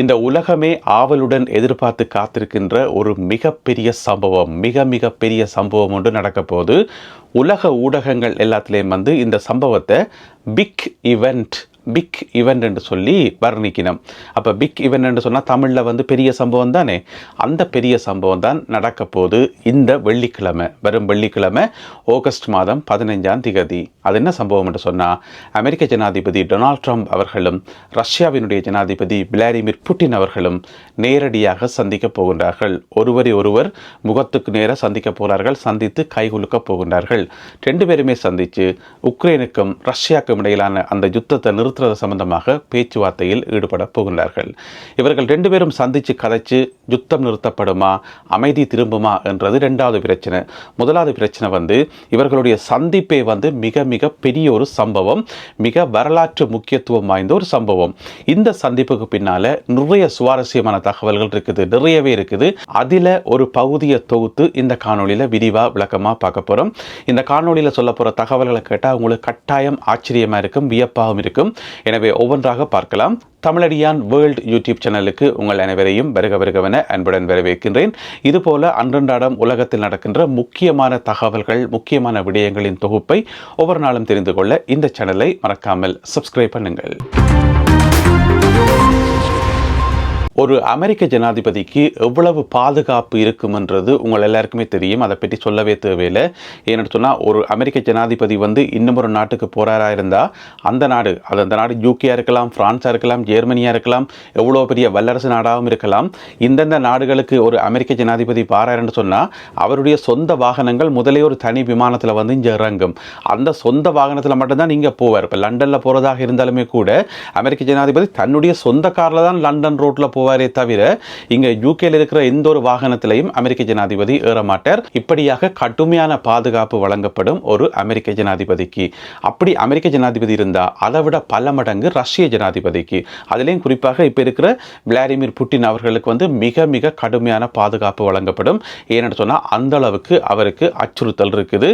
இந்த உலகமே ஆவலுடன் எதிர்பார்த்து காத்திருக்கின்ற ஒரு மிகப்பெரிய சம்பவம் மிக மிக பெரிய சம்பவம் ஒன்று நடக்க உலக ஊடகங்கள் எல்லாத்துலேயும் வந்து இந்த சம்பவத்தை பிக் இவெண்ட் பிக் இவெண்ட் என்று சொல்லி வர்ணிக்கணும் அப்போ பிக் இவெண்ட் என்று சொன்னால் தமிழில் வந்து பெரிய சம்பவம் தானே? அந்த பெரிய சம்பவம் தான் நடக்க போது இந்த வெள்ளிக்கிழமை வரும் வெள்ளிக்கிழமை ஆகஸ்ட் மாதம் பதினைஞ்சாம் திகதி. அது என்ன சம்பவம் என்று சொன்னால் அமெரிக்க ஜனாதிபதி டொனால்ட் ட்ரம்ப் அவர்களும் ரஷ்யாவினுடைய ஜனாதிபதி விளாடிமிர் புட்டின் அவர்களும் நேரடியாக சந்திக்க போகின்றார்கள். ஒருவரை ஒருவர் முகத்துக்கு நேராக சந்திக்க போகிறார்கள் சந்தித்து கைகுலுக்க போகின்றார்கள். ரெண்டு பேருமே சந்தித்து உக்ரைனுக்கும் ரஷ்யாவுக்கும் இடையிலான அந்த யுத்தத்தை நிறுத்துறது சம்பந்தமாக பேச்சுவார்த்தையில் ஈடுபட போகின்றார்கள். இவர்கள் ரெண்டு பேரும் சந்தித்து கதைச்சு யுத்தம் நிறுத்தப்படுமா அமைதி திரும்புமா என்றது ரெண்டாவது பிரச்சனை. முதலாவது பிரச்சனை வந்து இவர்களுடைய சந்திப்பே வந்து மிக மிக பெரிய ஒரு சம்பவம் மிக வரலாற்று முக்கியத்துவம் வாய்ந்த ஒரு சம்பவம். இந்த சந்திப்புக்கு பின்னால நிறைய சுவாரஸ்யமான தகவல்கள் இருக்குது நிறையவே இருக்குது. அதில் ஒரு பகுதியை தொகுத்து இந்த காணொளியில் விரிவாக விளக்கமாக பார்க்க போகிறோம் இந்த காணொலியில் சொல்ல போகிற தகவல்களை கேட்டால் உங்களுக்கு கட்டாயம் ஆச்சரியமாக இருக்கும் வியப்பாகவும் இருக்கும். எனவே ஒவ்வொன்றாக பார்க்கலாம். தமிழடியான் வேர்ல்ட் யூடியூப் சேனலுக்கு உங்கள் அனைவரையும் வருக வருகவென அன்புடன் வரவேற்கின்றேன். இதுபோல அன்றன்றாடம் உலகத்தில் நடக்கின்ற முக்கியமான தகவல்கள் முக்கியமான விடயங்களின் தொகுப்பை ஒவ்வொரு நாளும் தெரிந்து கொள்ள இந்த சேனலை மறக்காமல் சப்ஸ்கிரைப் பண்ணுங்கள். ஒரு அமெரிக்க ஜனாதிபதிக்கு எவ்வளவு பாதுகாப்பு இருக்கும்ன்றது உங்கள் எல்லாருக்குமே தெரியும். அதை பற்றி சொல்லவே தேவையில்லை. ஏன்னு சொன்னால் ஒரு அமெரிக்க ஜனாதிபதி வந்து இன்னும் ஒரு நாட்டுக்கு போகிறாரா இருந்தால் அந்த நாடு அது அந்த நாடு யூகேயாக இருக்கலாம் ஃப்ரான்ஸாக இருக்கலாம் ஜெர்மனியாக இருக்கலாம் எவ்வளோ பெரிய வல்லரசு நாடாகவும் இருக்கலாம். இந்தந்த நாடுகளுக்கு ஒரு அமெரிக்க ஜனாதிபதி பாராருன்னு சொன்னால் அவருடைய சொந்த வாகனங்கள் முதலே ஒரு தனி விமானத்தில் வந்து இங்கே இறங்கும். அந்த சொந்த வாகனத்தில் மட்டும்தான் நீங்கள் போவார். இப்போ லண்டனில் போகிறதாக இருந்தாலுமே கூட அமெரிக்க ஜனாதிபதி தன்னுடைய சொந்த காரில் தான் லண்டன் ரோட்டில் போவார். தவிர இங்க யூகேல இருக்கிற எந்த ஒரு வாகனத்திலையும் அமெரிக்க ஜனாதிபதி ஏற மாட்டார் இப்படியாக கடுமையான பாதுகாப்பு வழங்கப்படும் ஒரு அமெரிக்க ஜனாதிபதிக்கு. அப்படி அமெரிக்க ஜனாதிபதி இருந்தா அதை விட பல மடங்கு ரஷ்ய ஜனாதிபதிக்கு. அதுலேயும் குறிப்பாக இப்போ இருக்கிற விளாடிமிர் புட்டின் அவர்களுக்கு வந்து மிக மிக கடுமையான பாதுகாப்பு வழங்கப்படும். ஏன்னு சொன்னால் அந்த அளவுக்கு அவருக்கு அச்சுறுத்தல் இருக்குது.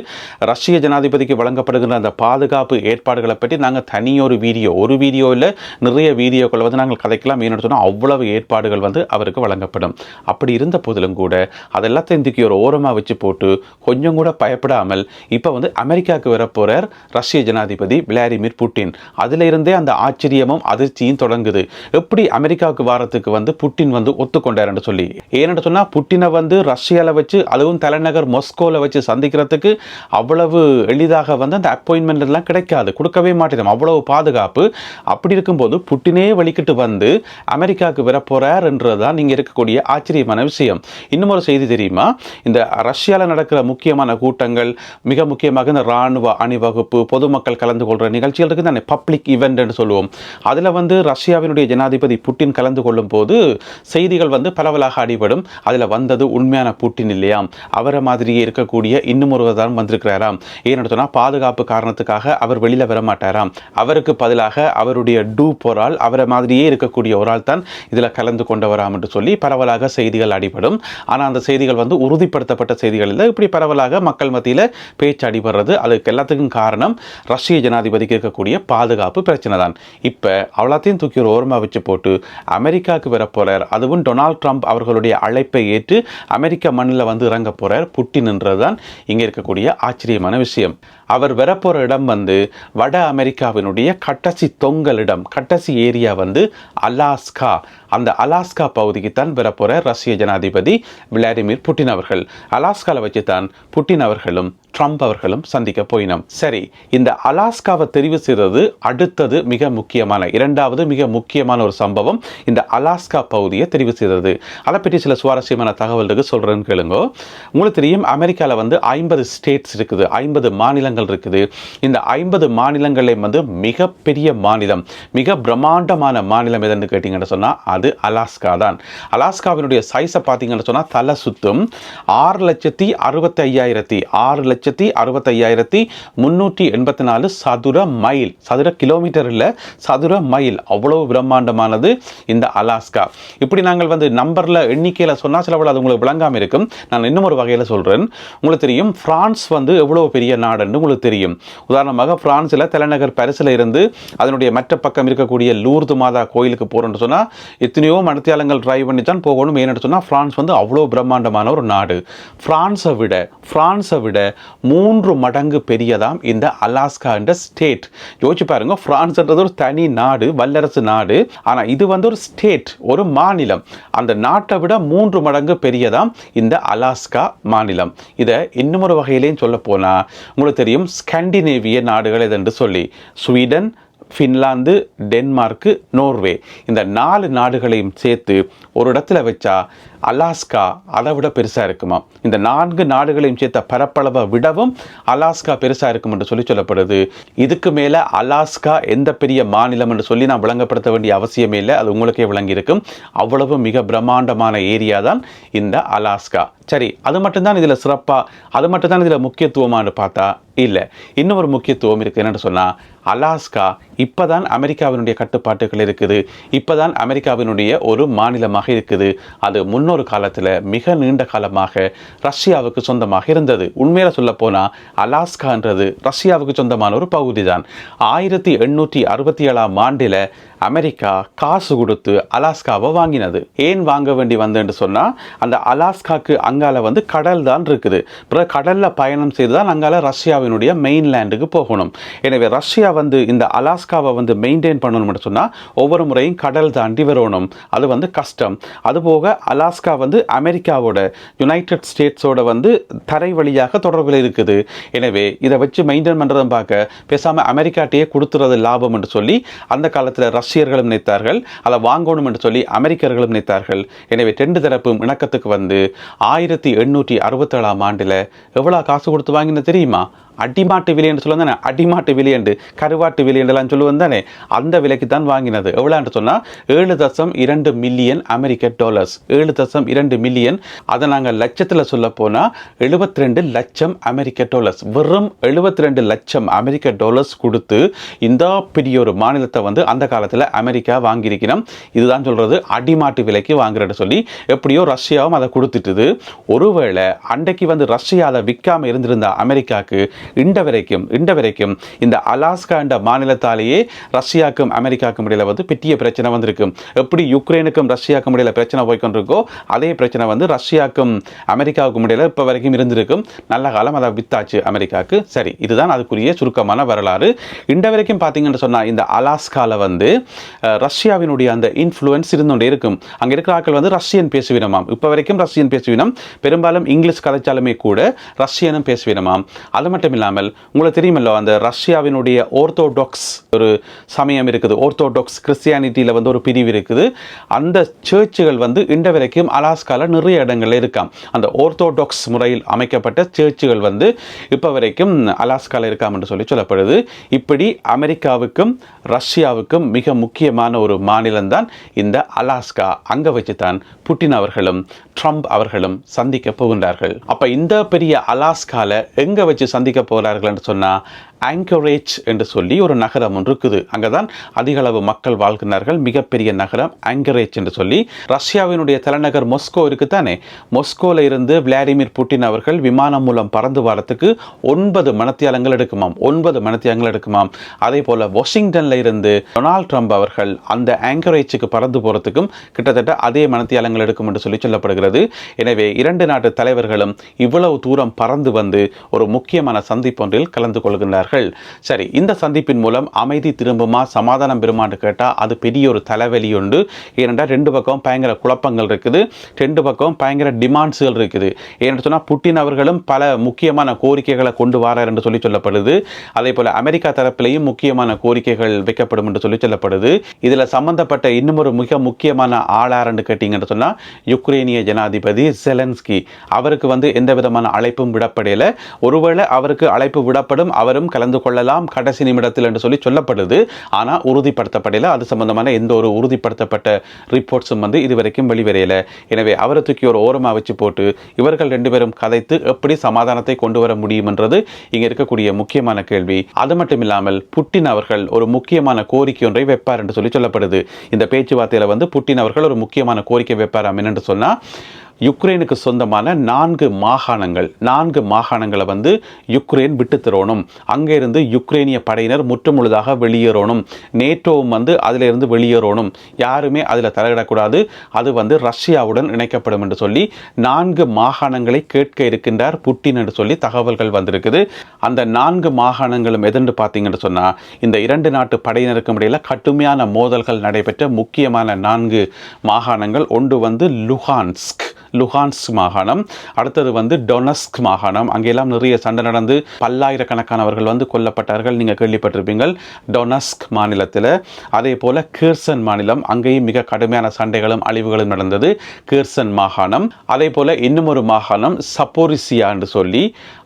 ரஷ்ய ஜனாதிபதிக்கு வழங்கப்படுகின்ற அந்த பாதுகாப்பு ஏற்பாடுகளை பற்றி நாங்கள் தனியொரு வீடியோ ஒரு வீடியோ இல்லை நிறைய வீடியோக்களை வந்து நாங்கள் கதைக்கலாம். ஏன்னு சொன்னால் அவ்வளவு ஏற்பாடுகள் வந்து அவருக்கு வழங்கப்படும். அப்படி இருந்த போதிலும் கூட அதெல்லாத்தையும் தூக்கி ஒரு ஓரமாக வச்சு போட்டு கொஞ்சம் கூட பயப்படாமல் இப்போ வந்து அமெரிக்காவுக்கு வரப்போகிறார் ரஷ்ய ஜனாதிபதி விளாடிமிர் புட்டின். அதில் இருந்தே அந்த ஆச்சரியமும் அதிர்ச்சியும் தொடங்குது. எப்படி அமெரிக்காவுக்கு வாரத்துக்கு வந்து புட்டின் வந்து ஒத்துக்கொண்டார்னு சொல்லி. ஏன்னு சொன்னால் புட்டினை வந்து ரஷ்யாவில் வச்சு அதுவும் தலைநகர் மொஸ்கோவில் வச்சு சந்திக்கிறதுக்கு அவ்வளவு எளிதாக வந்து அந்த அப்பாயின்மெண்ட் எல்லாம் கிடைக்காது. கொடுக்கவே மாட்டேன் அவ்வளவு பாதுகாப்பு. அப்படி இருக்கும்போது புட்டினே வலிக்கிட்டு வந்து அமெரிக்காவுக்கு வரப்போறார் நீங்க இருக்கக்கூடிய ஆச்சரியமான விஷயம். இன்னும் ஒரு செய்தி தெரியுமா? இந்த ரஷ்யாவில் நடக்கிற முக்கியமான கூட்டங்கள் மிக முக்கியமாக இந்த ராணுவ அணிவகுப்பு பொதுமக்கள் கலந்து கொள்கிற நிகழ்ச்சிகள் இருக்குது தானே பப்ளிக் ஈவெண்ட்னு சொல்லுவோம். அதில் வந்து ரஷ்யாவினுடைய ஜனாதிபதி புட்டின் கலந்து கொள்ளும் போது செய்திகள் வந்து பரவலாக அடிபடும். அதில் வந்தது உண்மையான புட்டின் இல்லையாம் அவரை மாதிரியே இருக்கக்கூடிய இன்னும் ஒருவர் தான் வந்திருக்கிறாராம். ஏன்னு சொன்னால் பாதுகாப்பு காரணத்துக்காக அவர் வெளியில் வர மாட்டாராம் அவருக்கு பதிலாக அவருடைய டூ போரால் அவரை மாதிரியே இருக்கக்கூடிய ஒரு ஆள் தான் இதில் கலந்து கொண்டவராம் என்று சொல்லி பரவலாக செய்திகள் அடிபடும். ஆனால் அந்த செய்திகள் வந்து உறுதிப்படுத்தப்பட்ட செய்திகள் இல்லை. இப்படி பரவலாக மக்கள் மத்தியில் பேச்சு அடிபடுறது அதுக்கு எல்லாத்துக்கும் காரணம் ரஷ்ய ஜனாதிபதிக்கு இருக்கக்கூடிய பாதுகாப்பு பிரச்சனை தான். இப்போ அவ்வளோத்தையும் தூக்கி ஒரு ஓரமாக வச்சு போட்டு அமெரிக்காவுக்கு வர போகிறார் அதுவும் டொனால்ட் ட்ரம்ப் அவர்களுடைய அழைப்பை ஏற்று அமெரிக்க மண்ணில் வந்து இறங்க போகிறார் புட்டின்ன்றது தான் இங்கே இருக்கக்கூடிய ஆச்சரியமான விஷயம். அவர் வரப்போகிற இடம் வந்து வட அமெரிக்காவினுடைய கட்டசி தொங்கல் இடம் கட்டசி ஏரியா வந்து அலாஸ்கா. அந்த அலாஸ்கா பகுதிக்கு தான் வரப்போகிற ரஷ்ய ஜனாதிபதி விளாடிமிர் புட்டின் அவர்கள். அலாஸ்காவில் வச்சு தான் புட்டின் அவர்களும் ட்ரம்ப் அவர்களும் சந்திக்க போயினோம். சரி இந்த அலாஸ்காவை தெரிவு செய்தது அடுத்தது மிக முக்கியமான இரண்டாவது மிக முக்கியமான ஒரு சம்பவம் இந்த அலாஸ்கா பகுதியை தெரிவு செய்தது. அதை பற்றி சில சுவாரஸ்யமான தகவல் இருக்கு சொல்கிறேன்னு கேளுங்க. உங்களுக்கு தெரியும் அமெரிக்காவில் வந்து ஐம்பது ஸ்டேட்ஸ் இருக்குது ஐம்பது மாநிலங்கள் இருக்குது. இந்த ஐம்பது மாநிலங்களையும் வந்து மிகப்பெரிய மாநிலம் மிக பிரம்மாண்டமான மாநிலம் எதுன்னு கேட்டிங்கன்னு சொன்னால் அது அலாஸ்கா தான். அலாஸ்காவினுடைய சைஸை பார்த்தீங்கன்னு சொன்னால் தலை சுத்தும் ஆறு லட்சத்தி அறுபத்தி ஐயாயிரத்தி ஆறு லட்சம் லட்சத்தி அறுபத்தையாயிரத்தி முன்னூற்றி எண்பத்தி நாலு சதுர மைல் சதுர கிலோமீட்டர் இல்லை சதுர மைல். அவ்வளவு பிரம்மாண்டமானது இந்த அலாஸ்கா. இப்படி நாங்கள் வந்து நம்பரில் எண்ணிக்கையில் சொன்னால் சிலவில் அது உங்களுக்கு விளங்காமல் இருக்கும். நான் இன்னும் ஒரு வகையில் சொல்கிறேன் உங்களுக்கு தெரியும் ஃப்ரான்ஸ் வந்து எவ்வளோ பெரிய நாடுன்னு உங்களுக்கு தெரியும். உதாரணமாக பிரான்ஸில் தலைநகர் பரிசில் இருந்து அதனுடைய மற்ற பக்கம் இருக்கக்கூடிய லூர்து மாதா கோயிலுக்கு போகிறோம்னு சொன்னால் எத்தனையோ மனத்தியாலங்கள் டிரைவ் பண்ணி தான் போகணும். ஏன்னு சொன்னால் ஃப்ரான்ஸ் வந்து அவ்வளோ பிரம்மாண்டமான ஒரு நாடு. ஃப்ரான்ஸை விட ஃப்ரான்ஸை விட மூன்று மடங்கு பெரியதாம் இந்த அலாஸ்கா என்ற ஸ்டேட் யோசிச்சு பாருங்க பிரான்ஸ்ன்றது ஒரு தனி நாடு வல்லரசு நாடு. ஆனால் இது வந்து ஒரு ஸ்டேட் ஒரு மாநிலம். அந்த நாட்டை விட மூன்று மடங்கு பெரியதாம் இந்த அலாஸ்கா மாநிலம். இதை இன்னும் ஒரு வகையிலையும் சொல்ல போனால் உங்களுக்கு தெரியும் ஸ்கண்டினேவிய நாடுகள் என்று சொல்லி ஸ்வீடன் ஃபின்லாந்து டென்மார்க்கு நோர்வே. இந்த நாலு நாடுகளையும் சேர்த்து ஒரு இடத்துல வச்சா அலாஸ்கா அதை விட பெருசாக இருக்குமா? இந்த நான்கு நாடுகளையும் சேர்த்த பரப்பளவை விடவும் அலாஸ்கா பெருசாக இருக்கும் என்று சொல்லி சொல்லப்படுது. இதுக்கு மேலே அலாஸ்கா எந்த பெரிய மாநிலம் என்று சொல்லி நான் விளங்கப்படுத்த வேண்டிய அவசியமே இல்லை. அது உங்களுக்கே விளங்கியிருக்கும். அவ்வளவு மிக பிரம்மாண்டமான ஏரியா தான் இந்த அலாஸ்கா. சரி அது மட்டும்தான் இதில் சிறப்பாக அது மட்டும்தான் இதில் முக்கியத்துவமானு பார்த்தா இல்லை. இன்னும் ஒரு முக்கியத்துவம் இருக்குது என்னென்னு சொன்னால் அலாஸ்கா இப்போ தான் அமெரிக்காவினுடைய கட்டுப்பாட்டுகள் இருக்குது. இப்போ தான் அமெரிக்காவினுடைய ஒரு மாநிலமாக இருக்குது. அது முன்னொரு காலத்தில் மிக நீண்ட காலமாக ரஷ்யாவுக்கு சொந்தமாக இருந்தது. உண்மையில சொல்ல போனால் அலாஸ்கான்றது ரஷ்யாவுக்கு சொந்தமான ஒரு பகுதி தான் ஆயிரத்தி எண்ணூற்றி அறுபத்தி ஏழாம் ஆண்டில் அமெரிக்கா காசு கொடுத்து அலாஸ்காவை வாங்கினது. ஏன் வாங்க வேண்டி வந்தேன்னு சொன்னால் அந்த அலாஸ்காக்கு அங்கால வந்து கடல் தான் இருக்குது. பிறகு கடலில் பயணம் செய்து தான் அங்கால ரஷ்யாவினுடைய மெயின்லேண்டுக்கு போகணும். எனவே ரஷ்யா வந்து இந்த அலாஸ்காவை வந்து மெயின்டைன் பண்ணணும்னு சொன்னால் ஒவ்வொரு முறையும் கடல் தாண்டி வரணும். அது வந்து கஷ்டம். அதுபோக அலாஸ்கா வந்து அமெரிக்காவோட யுனைடெட் ஸ்டேட்ஸோட வந்து தரை வழியாக தொடர்பில் இருக்குது. எனவே இதை வச்சு மெயின்டைன் பண்ணுறதை பார்க்க பேசாமல் அமெரிக்காட்டையே கொடுத்துறது லாபம் என்று சொல்லி அந்த காலத்தில் ரஷ்யர்களும் நினைத்தார்கள். அதை வாங்கணும் என்று சொல்லி அமெரிக்கர்களும் நினைத்தார்கள். எனவே ரெண்டு தரப்பும் இணக்கத்துக்கு வந்து ஆயிரத்தி எண்ணூற்றி அறுபத்தேழாம் ஆண்டில் எவ்வளோ காசு கொடுத்து வாங்கின தெரியுமா? அடிமாட்டு விலை என்று சொல்லுவாங்க தானே? அடிமாட்டு விலை என்று கருவாட்டு விலை என்றெல்லாம் சொல்லுவோம் தானே? அந்த விலைக்கு தான் வாங்கினது. எவ்வளோன்னு சொன்னால் ஏழு தசம் இரண்டு மில்லியன் அமெரிக்க டாலர்ஸ் ஏழு தசம் இரண்டு மில்லியன். அதை நாங்கள் லட்சத்தில் சொல்ல போனால் எழுபத்தி ரெண்டு லட்சம் அமெரிக்க டாலர்ஸ் வெறும் எழுபத்தி ரெண்டு லட்சம் அமெரிக்க டாலர்ஸ் கொடுத்து இந்த பெரிய ஒரு மாநிலத்தை வந்து அந்த காலத்தில் அமெரிக்கா வாங்கியிருக்கிறோம். இதுதான் சொல்கிறது அடிமாட்டு விலைக்கு வாங்குறேன்னு சொல்லி எப்படியோ ரஷ்யாவும் அதை கொடுத்துட்டுது. ஒருவேளை அன்றைக்கு வந்து ரஷ்யா அதை விற்காமல் இருந்திருந்த அமெரிக்காவுக்கு இண்ட வரைக்கும் இண்ட வரைக்கும் இந்த அலாஸ்கா என்ற மாநிலத்தாலேயே ரஷ்யாவுக்கும் அமெரிக்காவுக்கும் இடையில் வந்து பெரிய பிரச்சனை வந்திருக்கும். எப்படி யுக்ரைனுக்கும் ரஷ்யாவுக்கும் இடையில பிரச்சனை போய்க்கொண்டிருக்கோ அதே பிரச்சனை வந்து ரஷ்யாவுக்கும் அமெரிக்காவுக்கும் இடையில இப்போ வரைக்கும் இருந்திருக்கும். நல்ல காலம் அதை வித்தாச்சு அமெரிக்காவுக்கு சரி இதுதான் அதுக்குரிய சுருக்கமான வரலாறு. இண்ட வரைக்கும் பார்த்தீங்கன்னு சொன்னால் இந்த அலாஸ்காவில் வந்து ரஷ்யாவினுடைய அந்த இன்ஃப்ளூயன்ஸ் இருந்துகொண்டே இருக்கும். அங்கே இருக்கிற ஆக்கள் வந்து ரஷ்யன் பேசுவினமாம். இப்போ வரைக்கும் ரஷ்யன் பேசுவினம். பெரும்பாலும் இங்கிலீஷ் கதைச்சாலுமே கூட ரஷ்யனும் பேசுவினமாம். அது மட்டும் இல்லாமல் உங்களுக்கு தெரியுமல்லோ அந்த ரஷ்யாவினுடைய ஓர்த்தோடாக்ஸ் ஒரு சமயம் இருக்குது. ஓர்த்தோடாக்ஸ் கிறிஸ்டியானிட்டியில் வந்து ஒரு பிரிவு இருக்குது. அந்த சர்ச்சுகள் வந்து இன்ற வரைக்கும் அலாஸ்கால நிறைய இடங்களில் இருக்காம். அந்த ஓர்த்தோடாக்ஸ் முறையில் அமைக்கப்பட்ட சர்ச்சுகள் வந்து இப்போ வரைக்கும் அலாஸ்கால இருக்காம் என்று சொல்லி சொல்லப்படுது. இப்படி அமெரிக்காவுக்கும் ரஷ்யாவுக்கும் மிக முக்கியமான ஒரு மாநிலம்தான் இந்த அலாஸ்கா. அங்க வச்சு தான் புட்டின் அவர்களும் ட்ரம்ப் அவர்களும் சந்திக்க போகின்றார்கள். அப்ப இந்த பெரிய அலாஸ்கால எங்க வச்சு சந்திக்க போகிறார்கள் என்று சொன்னா ஆங்கரேஜ் என்று சொல்லி ஒரு நகரம் ஒன்று இருக்குது. அங்கே தான் அதிக அளவு மக்கள் வாழ்கிறார்கள் மிகப்பெரிய நகரம் ஆங்கரேஜ் என்று சொல்லி. ரஷ்யாவினுடைய தலைநகர் மொஸ்கோ இருக்குது தானே மொஸ்கோவில் இருந்து விளாடிமிர் புட்டின் அவர்கள் விமானம் மூலம் பறந்து வரத்துக்கு ஒன்பது மணத்தியாலங்கள் எடுக்குமாம். ஒன்பது மணத்தியாலங்கள் எடுக்குமாம். அதே போல் வாஷிங்டனில் இருந்து டொனால்ட் ட்ரம்ப் அவர்கள் அந்த ஆங்கரேஜுக்கு பறந்து போகிறதுக்கும் கிட்டத்தட்ட அதே மணத்தியாலங்கள் எடுக்கும் என்று சொல்லி சொல்லப்படுகிறது. எனவே இரண்டு நாட்டு தலைவர்களும் இவ்வளவு தூரம் பறந்து வந்து ஒரு முக்கியமான சந்திப்பொன்றில் கலந்து கொள்கின்றார்கள். சரி இந்த சந்திப்பின் மூலம் அமைதி திரும்புமா? சமாதானம் பெறுமான்னு கேட்டால் அது பெரிய ஒரு தலைவலி உண்டு. ஏனென்றால் ரெண்டு பக்கம் பயங்கர குழப்பங்கள் இருக்குது. ரெண்டு பக்கம் பயங்கர டிமாண்ட்ஸுகள் இருக்குது. ஏன்னு சொன்னால் புட்டின் அவர்களும் பல முக்கியமான கோரிக்கைகளை கொண்டு வரார் என்று சொல்லி சொல்லப்படுது. அதே போல் அமெரிக்கா தரப்பிலையும் முக்கியமான கோரிக்கைகள் வைக்கப்படும் என்று சொல்லி சொல்லப்படுது. இதில் சம்பந்தப்பட்ட இன்னும் ஒரு மிக முக்கியமான ஆளாரன்னு கேட்டிங்கன்னு சொன்னால் யுக்ரைனிய ஜனாதிபதி செலன்ஸ்கி அவருக்கு வந்து எந்த விதமான அழைப்பும் விடப்படையில் ஒருவேளை அவருக்கு அழைப்பு விடப்படும் அவரும் கலந்து கொள்ளலாம் கடைசி நிமிடத்தில் என்று சொல்லி சொல்லப்படுது. ஆனால் உறுதிப்படுத்தப்படல. அது சம்பந்தமான எந்த ஒரு உறுதிப்படுத்தப்பட்ட ரிப்போர்ட்ஸும் வந்து இதுவரைக்கும் வெளிவரையலை எனவே அவரை தூக்கி ஒரு ஓரமாக வச்சு போட்டு இவர்கள் ரெண்டு பேரும் கதைத்து எப்படி சமாதானத்தை கொண்டு வர முடியும்ன்றது இங்கே இருக்கக்கூடிய முக்கியமான கேள்வி. அது மட்டும் இல்லாமல் புட்டின் அவர்கள் ஒரு முக்கியமான கோரிக்கை ஒன்றை வைப்பார் என்று சொல்லி சொல்லப்படுது. இந்த பேச்சுவார்த்தையில் வந்து புட்டின் அவர்கள் ஒரு முக்கியமான கோரிக்கை வைப்பார் என்று சொன்னால் யுக்ரைனுக்கு சொந்தமான நான்கு மாகாணங்கள் நான்கு மாகாணங்களை வந்து யுக்ரைன் விட்டு தரணும் அங்கிருந்து யுக்ரைனிய படையினர் முற்றுமுழுதாக வெளியேறணும். நேட்டோவும் வந்து அதிலிருந்து வெளியேறணும். யாருமே அதில் தலையிடக்கூடாது. அது வந்து ரஷ்யாவுடன் இணைக்கப்படும் என்று சொல்லி நான்கு மாகாணங்களை கேட்க இருக்கின்றார் புட்டின் என்று சொல்லி தகவல்கள் வந்திருக்குது. அந்த நான்கு மாகாணங்களும் எதென்று பார்த்தீங்கன்னு சொன்னால் இந்த இரண்டு நாட்டு படையினருக்கும் இடையில் கடுமையான மோதல்கள் நடைபெற்ற முக்கியமான நான்கு மாகாணங்கள். ஒன்று வந்து லுஹான்ஸ்க் லுஹான்ஸ்க் மாகாணம் அடுத்தது வந்து டொனஸ்க் மாகாணம். அங்கெல்லாம் நிறைய சண்டை நடந்து பல்லாயிரக்கணக்கானவர்கள் வந்து கொல்லப்பட்டார்கள். நீங்கள் கேள்விப்பட்டிருப்பீங்கள் டொனஸ்க் மாநிலத்தில். அதே போல கீர்சன் மாநிலம் அங்கேயும் மிக கடுமையான சண்டைகளும் அழிவுகளும் நடந்தது. கீர்சன் மாகாணம். அதே போல இன்னும் ஒரு மாகாணம் சப்போரிசியா என்று சொல்லி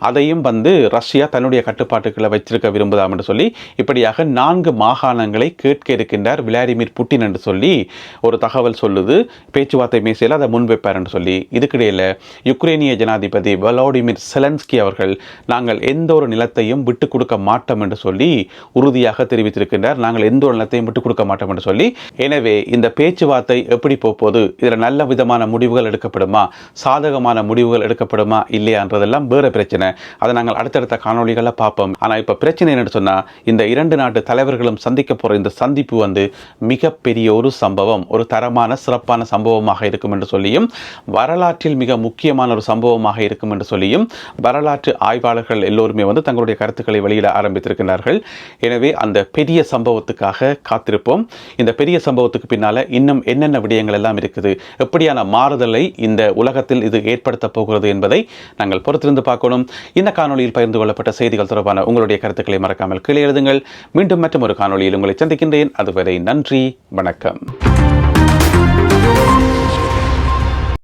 அதையும் வந்து ரஷ்யா தன்னுடைய கட்டுப்பாட்டுக்களை வச்சிருக்க விரும்புதாம் என்று சொல்லி இப்படியாக நான்கு மாகாணங்களை கேட்க இருக்கின்றார் விளாடிமிர் புட்டின் என்று சொல்லி ஒரு தகவல் சொல்லுது. பேச்சுவார்த்தை மேசையில் அதை முன்வைப்பார் என்று சொல்லி இதுக்கிடையில் யுக்ரைனிய ஜனாதிபதி வலோடிமிர் செலன்ஸ்கி அவர்கள் நாங்கள் எந்த ஒரு நிலத்தையும் விட்டு கொடுக்க மாட்டோம் என்று சொல்லி உறுதியாக தெரிவித்திருக்கின்றார். நாங்கள் எந்த ஒரு நிலத்தையும் விட்டு கொடுக்க மாட்டோம் என்று சொல்லி எனவே இந்த பேச்சுவார்த்தை எப்படி போகுது? இதில் நல்ல விதமான முடிவுகள் எடுக்கப்படுமா? சாதகமான முடிவுகள் எடுக்கப்படுமா? இல்லையான்றதெல்லாம் வேறு பிரச்சனை. அதை நாங்கள் அடுத்தடுத்த காணொளிகளில் பார்ப்போம். ஆனால் இப்போ பிரச்சனை என்னன்னு சொன்னால் இந்த இரண்டு நாட்டு தலைவர்களும் சந்திக்க போகிற இந்த சந்திப்பு வந்து மிகப்பெரிய ஒரு சம்பவம் ஒரு தரமான சிறப்பான சம்பவமாக இருக்கும் என்று சொல்லியும் வரலாற்றில் மிக முக்கியமான ஒரு சம்பவமாக இருக்கும் என்று சொல்லியும் வரலாற்று ஆய்வாளர்கள் எல்லோருமே வந்து தங்களுடைய கருத்துக்களை வெளியிட ஆரம்பித்திருக்கிறார்கள் எனவே அந்த பெரிய சம்பவத்துக்காக காத்திருப்போம். இந்த பெரிய சம்பவத்துக்கு பின்னால் இன்னும் என்னென்ன விடயங்கள் எல்லாம் இருக்குது? எப்படியான மாறுதலை இந்த உலகத்தில் இது ஏற்படுத்த போகிறது என்பதை நாங்கள் பொறுத்திருந்து பார்க்கணும். இந்த காணொலியில் பகிர்ந்து கொள்ளப்பட்ட செய்திகள் தொடர்பான உங்களுடைய கருத்துக்களை மறக்காமல் கீழே எழுதுங்கள். மீண்டும் மற்றும் ஒரு காணொளியில் உங்களை சந்திக்கின்றேன். அதுவரை நன்றி வணக்கம்.